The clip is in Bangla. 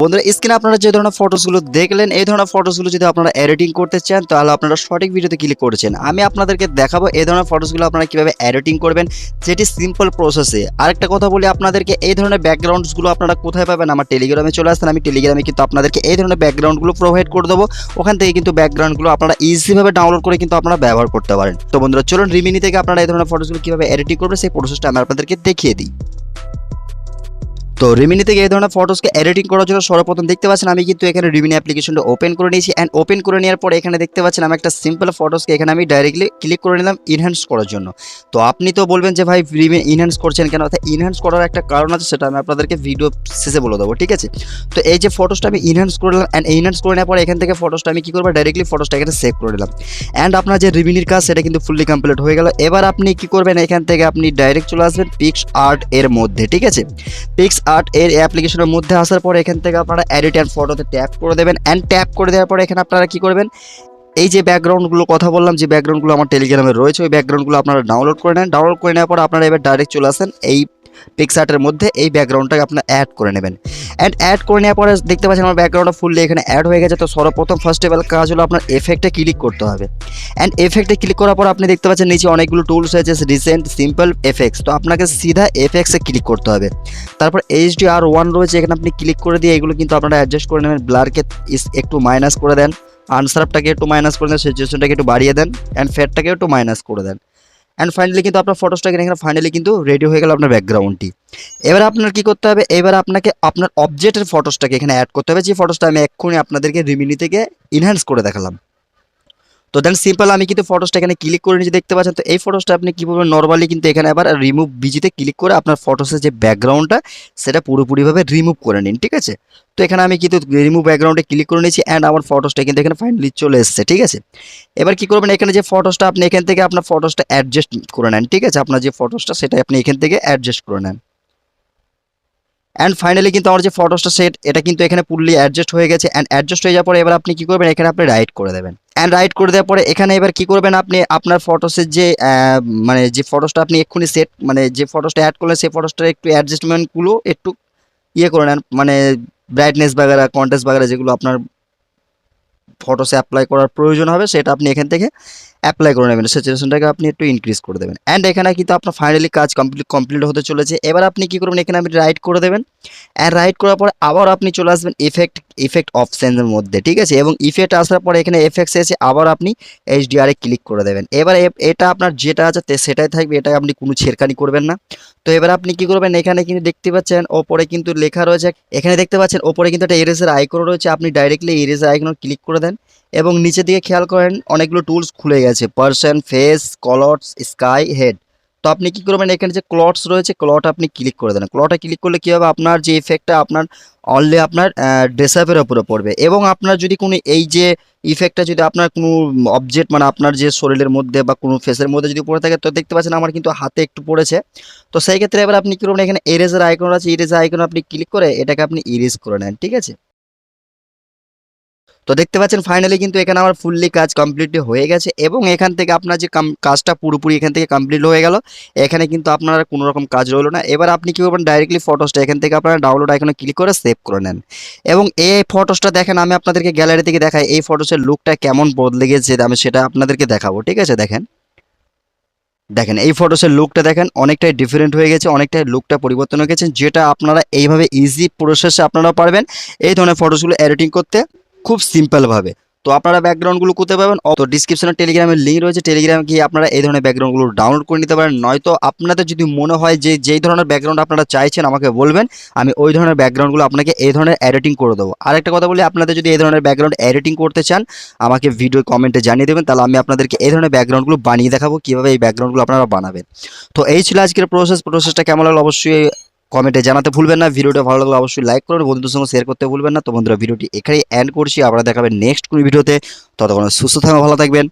বন্ধুরা স্ক্রিনে আপনারা যে ধরনের ফটোসগুলো দেখলেন, এই ধরনের ফটোসগুলো যদি আপনারা এডিটিং করতে চান, তাহলে আপনারা সঠিক ভিডিওতে ক্লিক করেছেন। আমি আপনাদেরকে দেখাবো এই ধরনের ফটোসগুলো আপনারা কীভাবে এডিটিং করবেন, যেটি সিম্পল প্রসেসে আরেকটা কথা বলি আপনাদেরকে, এই ধরনের ব্যাকগ্রাউন্ডসগুলো আপনারা কোথায় পাবেন? আমার টেলিগ্রামে চলে আসতেন আমি টেলিগ্রামে কিন্তু আপনাদেরকে এই ধরনের ব্যাকগ্রাউন্ডগুলো প্রোভাইড করে দেবো। ওখান থেকে কিন্তু ব্যাকগ্রাউন্ডগুলো আপনারা ইজিভাবে ডাউনলোড করে কিন্তু আপনারা ব্যবহার করতে পারেন। তো বন্ধুরা, চলুন রিমিনি থেকে আপনারা এই ধরনের ফটোসগুলো কীভাবে এডিটিং করবেন, সেই প্রসেসটা আমি আপনাদেরকে দেখিয়ে দিই। তো রিমিনি থেকে এই ধরনের ফটোসকে এডিটিং করার জন্য সর্বপ্রথম দেখতে পাচ্ছেন, আমি কিন্তু এখানে রিমিনি অ্যাপ্লিকেশনটা ওপেন করে নিয়েছি অ্যান্ড ওপেন করে নেওয়ার পরে এখানে দেখতে পাচ্ছেন আমি একটা সিম্পল ফটোসকে এখানে আমি ডাইরেক্টলি ক্লিক করে নিলাম ইনহ্যান্স করার জন্য। তো আপনি তো বলবেন যে ভাই রিমি ইনহ্যান্স করছেন কেন? অর্থাৎ ইনহ্যান্স করার একটা কারণ আছে সেটা আমি আপনাদেরকে ভিডিও শেষে বলে দেবো, ঠিক আছে? তো এই যে ফটোসটা আমি ইনহ্যান্স করে নিলাম অ্যান্ড ইনহ্যান্স করে নেওয়ার পরে এখান থেকে ফটোসটা আমি কী করব? ডাইরেক্টলি ফটোসটা এখানে সেভ করে নিলাম। অ্যান্ড আপনার যে রিমিনির কাজ, সেটা কিন্তু ফুললি কমপ্লিট হয়ে গেল। এবার আপনি কি করবেন? এখান থেকে আপনি ডাইরেক্ট চলে আসবেন পিক্স আর্ট এর মধ্যে, ঠিক আছে? পিক্স আর্ট এর অ্যাপ্লিকেশনের মধ্যে আসার পরে এখান থেকে আপনারা অ্যাডিট অ্যান্ড ফটোতে ট্যাপ করে দেবেন অ্যান্ড ট্যাপ করে দেওয়ার পরে এখানে আপনারা কী করবেন? এই যে ব্যাকগ্রাউন্ডগুলো কথা বললাম, যে ব্যাকগ্রাউন্ডগুলো আমার টেলিগ্রামে রয়েছে, ওই ব্যাকগ্রাউন্ডগুলো আপনারা ডাউনলোড করে নেন। ডাউনলোড করে নেওয়ার পর আপনারা এবার ডাইরেক্ট চলে আসেন এই পিক্সার্টের মধ্যে এই ব্যাকগ্রাউন্ডটাকে আপনারা অ্যাড করে নেবেন। অ্যান্ড অ্যাড করে নেওয়ার পরে দেখতে পাচ্ছেন আমার ব্যাকগ্রাউন্ডটা ফুললি এখানে অ্যাড হয়ে গেছে। তো সর্বপ্রথম ফার্স্ট অফ অল কাজ হলো আপনার এফেক্টে ক্লিক করতে হবে। অ্যান্ড এফেক্টে ক্লিক করার পর আপনি দেখতে পাচ্ছেন নিচে অনেকগুলো টুলস হয়েছে রিসেন্ট সিম্পল এফেক্টস তো আপনাকে সিধা এফেক্টসে ক্লিক করতে হবে। তারপর এইচডি আর ওয়ান রয়েছে, এখানে আপনি ক্লিক করে দিয়ে এগুলো কিন্তু আপনারা অ্যাডজাস্ট করে নেবেন। ব্লারকে একটু মাইনাস করে দেন। আনসারটাকে একটু মাইনাস করে দেন সিচুয়েশনটাকে একটু বাড়িয়ে দেন। অ্যান্ড ফেটটাকে একটু মাইনাস করে দেন। অ্যান্ড ফাইনালি কিন্তু আপনার ফটোসটাকে এখানে ফাইনালি কিন্তু রেডি হয়ে গেল আপনার ব্যাকগ্রাউন্ডটি এবার আপনার কি করতে হবে? এবার আপনাকে আপনার অবজেক্টের ফটোসটাকে এখানে অ্যাড করতে হবে। যে ফটোসটা আমি এক্ষুনি আপনাদেরকে রিমিনি থেকে ইনহ্যান্স করে দেখালাম। তো দেন সিম্পল আমি কিন্তু ফটোসটা এখানে ক্লিক করে নিয়েছি, দেখতে পাচ্ছেন? তো এই ফটোসটা আপনি কী করবেন নর্মালি কিন্তু এখানে আবার রিমুভ বিজিতে ক্লিক করে আপনার ফটোসের যে ব্যাকগ্রাউন্ডটা সেটা পুরোপুরিভাবে রিমুভ করে নিন, ঠিক আছে? তো এখানে আমি কিন্তু রিমুভ ব্যাকগ্রাউন্ডে ক্লিক করে নিয়েছি অ্যান্ড আমার ফটোসটা কিন্তু এখানে ফাইনালি চলে এসেছে, ঠিক আছে? এবার কি করবেন? এখানে যে ফটোসটা আপনি এখান থেকে আপনার ফটোসটা অ্যাডজাস্ট করে নেন, ঠিক আছে? আপনার যে ফটোসটা সেটা আপনি এখান থেকে অ্যাডজাস্ট করে নেন। অ্যান্ড ফাইনালি কিন্তু আমার যে ফটোসটা সেট, এটা কিন্তু এখানে পুরলি অ্যাডজাস্ট হয়ে গেছে। অ্যান্ড অ্যাডজাস্ট হয়ে যাওয়ার পরে এবার আপনি কী করবেন? এখানে আপনি রাইট করে দেবেন। অ্যান্ড রাইট করে দেওয়ার পরে এখানে এবার কি করবেন আপনি, আপনার ফটোসের যে মানে যে ফটোসটা আপনি এক্ষুনি সেট মানে যে ফটোসটা অ্যাড করলেন সেই ফটোসটার একটু অ্যাডজাস্টমেন্টগুলো একটু ইয়ে করে নেন মানে ব্রাইটনেস বাগেরা কন্টেস্ট বাগেরা যেগুলো আপনার ফটোসে অ্যাপ্লাই করার প্রয়োজন হবে সেটা আপনি এখান থেকে অ্যাপ্লাই করে নেবেন। সিচুয়েশনটাকে আপনি একটু ইনক্রিজ করে দেবেন। অ্যান্ড এখানে কিন্তু আপনার ফাইনালি কাজ কমপ্লিট কমপ্লিট হতে চলেছে। এবার আপনি কি করবেন, এখানে আপনি রাইট করে দেবেন। অ্যান্ড রাইট করার পরে আবার আপনি চলে আসবেন ইফেক্ট ইফেক্ট অপশানের মধ্যে, ঠিক আছে? এবং ইফেক্ট আসার পরে এখানে এফেক্টস এসে আবার আপনি এইচডিআরে ক্লিক করে দেবেন। এবার এটা আপনার যেটা আছে সেটাই থাকবে এটা আপনি কোনো ছেড়খানি করবেন না। তো এবার আপনি কি করবেন, এখানে কিন্তু দেখতে পাচ্ছেন ওপরে কিন্তু লেখা রয়েছে, এখানে দেখতে পাচ্ছেন ওপরে কিন্তু একটা এরেজের আইকন রয়েছে, আপনি ডাইরেক্টলি এরেজের আইকন ক্লিক করে দেন। এবং নিচের দিকে খেয়াল করেন, অনেকগুলো টুলস খুলে গেছে পার্সন ফেস কলটস স্কাই হেড আপনি কি করবেন? এখানে যে ক্লটস রয়েছে ক্লট আপনি ক্লিক করে দেন। ক্লটে ক্লিক করলে কী হবে? আপনার যে ইফেক্টটা আপনার অনলি আপনার ড্রেসআপের ওপরে পড়বে। এবং আপনার যদি কোনো এই যে ইফেক্টটা যদি আপনার কোনো অবজেক্ট মানে আপনার যে শরীরের মধ্যে বা কোনো ফেসের মধ্যে যদি পড়ে থাকে, তো দেখতে পাচ্ছেন আমার কিন্তু হাতে একটু পড়েছে। তো সেই ক্ষেত্রে এবার আপনি কি করবেন? এখানে এরেজের আইকন আছে। ইরেজার আইকন আপনি ক্লিক করে এটাকে আপনি ইরেজ করে নেন, ঠিক আছে? তো দেখতে পাচ্ছেন ফাইনালি কিন্তু এখানে আমার ফুললি কাজ কমপ্লিটলি হয়ে গেছে এবং এখান থেকে আপনার যে কাজটা পুরোপুরি এখান থেকে কমপ্লিট হয়ে গেল। এখানে কিন্তু আপনার কোনো রকম কাজ রইল না। এবার আপনি কি করবেন ডাইরেক্টলি ফটোসটা এখান থেকে আপনারা ডাউনলোড এখানে ক্লিক করে সেভ করে নেন। এবং এই ফটোসটা দেখেন, আমি আপনাদেরকে গ্যালারি থেকে দেখাই, এই ফটোসের লুকটা কেমন বদলে গেছে আমি সেটা আপনাদেরকে দেখাবো, ঠিক আছে? দেখেন। দেখেন, এই ফটোসের লুকটা দেখেন, অনেকটাই ডিফারেন্ট হয়ে গেছে, অনেকটাই লুকটা পরিবর্তন হয়ে গেছে, যেটা আপনারা এইভাবে ইজি প্রসেসে আপনারা পারবেন, এই ধরনের ফটোসগুলো এডিটিং করতে। খুব সিম্পলভাবে তো আপনারা ব্যাকগ্রাউন্ডগুলো কোথায় পাবেন? তো ডিসক্রিপশনে টেলিগ্রামের লিঙ্ক রয়েছে। টেলিগ্রামে গিয়ে আপনারা এই ধরনের ব্যাকগ্রাউন্ডগুলো ডাউনলোড করে নিতে পারেন। নয়তো আপনাদের যদি মনে হয় যে যেই ধরনের ব্যাকগ্রাউন্ড আপনারা চাইছেন আমাকে বলবেন, আমি ওই ধরনের ব্যাকগ্রাউন্ডগুলো আপনাকে এই ধরনের এডিটিং করে দেবো। আরেকটা কথা বলি, আপনাদের যদি এই ধরনের ব্যাকগ্রাউন্ড এডিটিং করতে চান, আমাকে ভিডিও কমেন্টে জানিয়ে দেবেন। তাহলে আমি আপনাদেরকে এই ধরনের ব্যাকগ্রাউন্ডগুলো বানিয়ে দেখাবো, কীভাবে এই ব্যাকগ্রাউন্ডগুলো আপনারা বানাবেন। তো এই ছিল আজকের প্রসেস প্রসেসটা কেমন লাগল? অবশ্যই কমেন্টে জানাতে ভুলবেন না। ভিডিওটা ভালো লাগলে অবশ্যই লাইক করুন, বন্ধুদের সঙ্গে শেয়ার করতে ভুলবেন না। তো বন্ধুরা, ভিডিওটি এখানেই অ্যান্ড করছি। আবার দেখাবেন নেক্সট কোনো ভিডিওতে। ততক্ষণ সুস্থ থাকবেন ভালো থাকবেন।